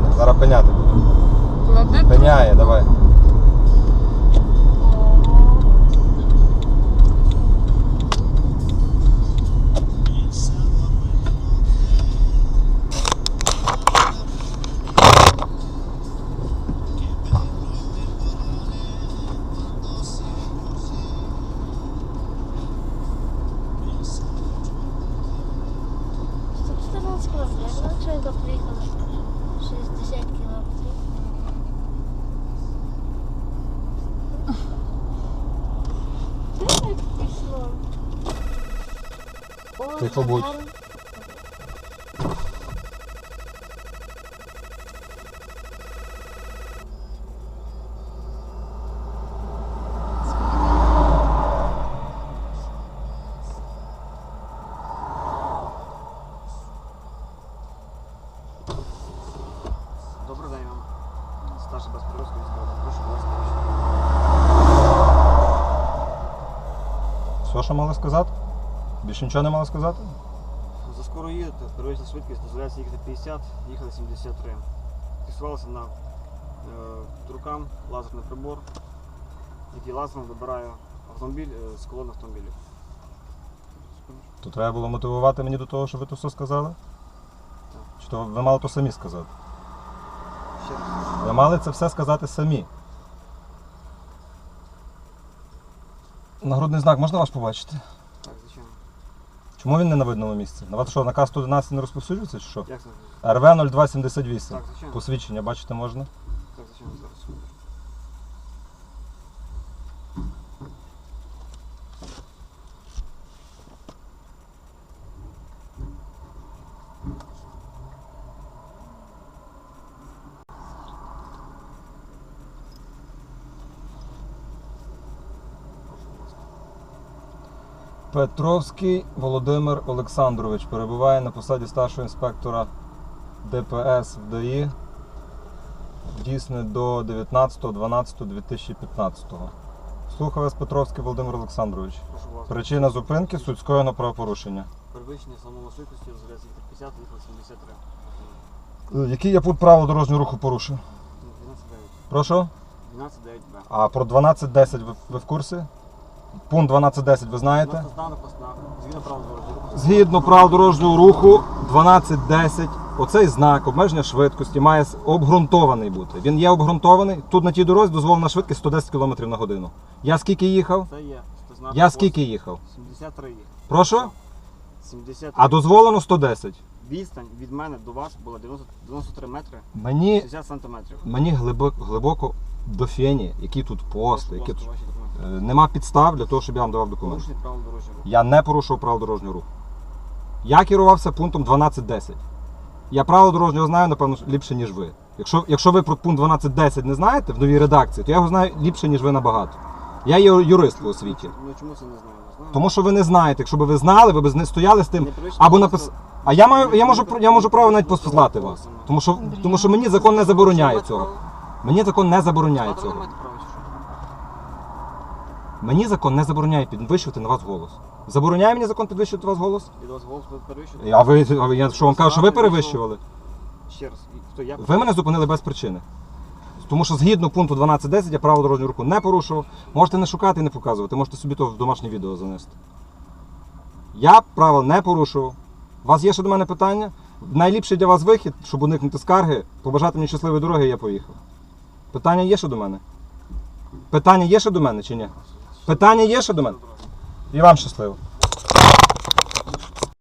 мене. Зараз пеняти буде. Пеняє, давай. Будь ласка. Все, що мали сказати? Більше нічого не мали сказати? За скоро їдете, перевищена швидкість, дозволяється їхати 50, їхали 73. Фіксувалося на е, рукам лазерний прибор, який лазером вибирає автомобіль е, з колон автомобілів. То треба було мотивувати мені до того, що ви то все сказали? Чи то ви мали то самі сказати? Ще раз. Ви мали це все сказати самі. Нагрудний знак можна ваш побачити? Чому він не на видному місці? На вас що, наказ 111 не розповсюджується чи що? Як це? РВ 0278. Так, звичайно. Посвідчення бачити можна? Так, звичайно, зараз. Петровський Володимир Олександрович перебуває на посаді старшого інспектора ДПС в ДАІ. Дійсне до 19.12.2015. Слухав вас Петровський Володимир Олександрович. Прошу, будь. Причина зупинки суть скоєного правопорушення. Перевищення самого швидкості, їхати 50, їхали 73. Е, Який я пункт правил дорожнього руху порушив? 12.9. Прошу? 12.9Б. А про 12.10 ви, ви в курсі? Пункт 12.10 ви знаєте? Згідно правил дорожнього руху. Згідно правил дорожнього руху 12.10, оцей знак обмеження швидкості має обґрунтований бути. Він є обґрунтований. Тут на тій дорозі дозволена швидкість 110 км на годину. Я скільки їхав? Це є. Я скільки їхав? 73 їхав. Прошу? 73. А дозволено 110. Відстань від мене до вас була 90, 93 метри Мені, 60 сантиметрів. мені глибоко, глибоко до фені, які тут пости, які тут. Е, Нема підстав для того, щоб я вам давав документи. Порушення правил дорожнього руху. Я не порушував правил дорожнього руху. Я керувався пунктом 12.10. Я правила дорожнього знаю, напевно, ліпше, ніж ви. Якщо, якщо ви про пункт 12.10 не знаєте в новій редакції, то я його знаю ліпше, ніж ви набагато. Я є юрист по освіті. Ну чому це не знаю? Знаю. Тому що ви не знаєте. Якщо б ви знали, ви б не стояли з тим. Або просто- напис... А я маю, я можу я можу право навіть послати вас. Тому що, тому що мені закон не забороняє цього. Мені закон не забороняє цього. маєте право чи що? Мені закон не забороняє підвищувати на вас голос. Забороняє мені закон підвищувати вас голос? Від вас голос перевищує? А ви а ви- я що вам кажу, що ви перевищували? Ще раз. І Хто я? Ви мене зупинили без причини. Тому що згідно пункту 12.10 я право дорожнього руху не порушував. Можете не шукати і не показувати, можете собі то в домашнє відео занести. Я правил не порушував. У вас є ще до мене питання? Найліпший для вас вихід, щоб уникнути скарги, побажати мені щасливої дороги, і я поїхав. Питання є ще до мене? Питання є ще до мене чи ні? Питання є ще до мене? І вам щасливо.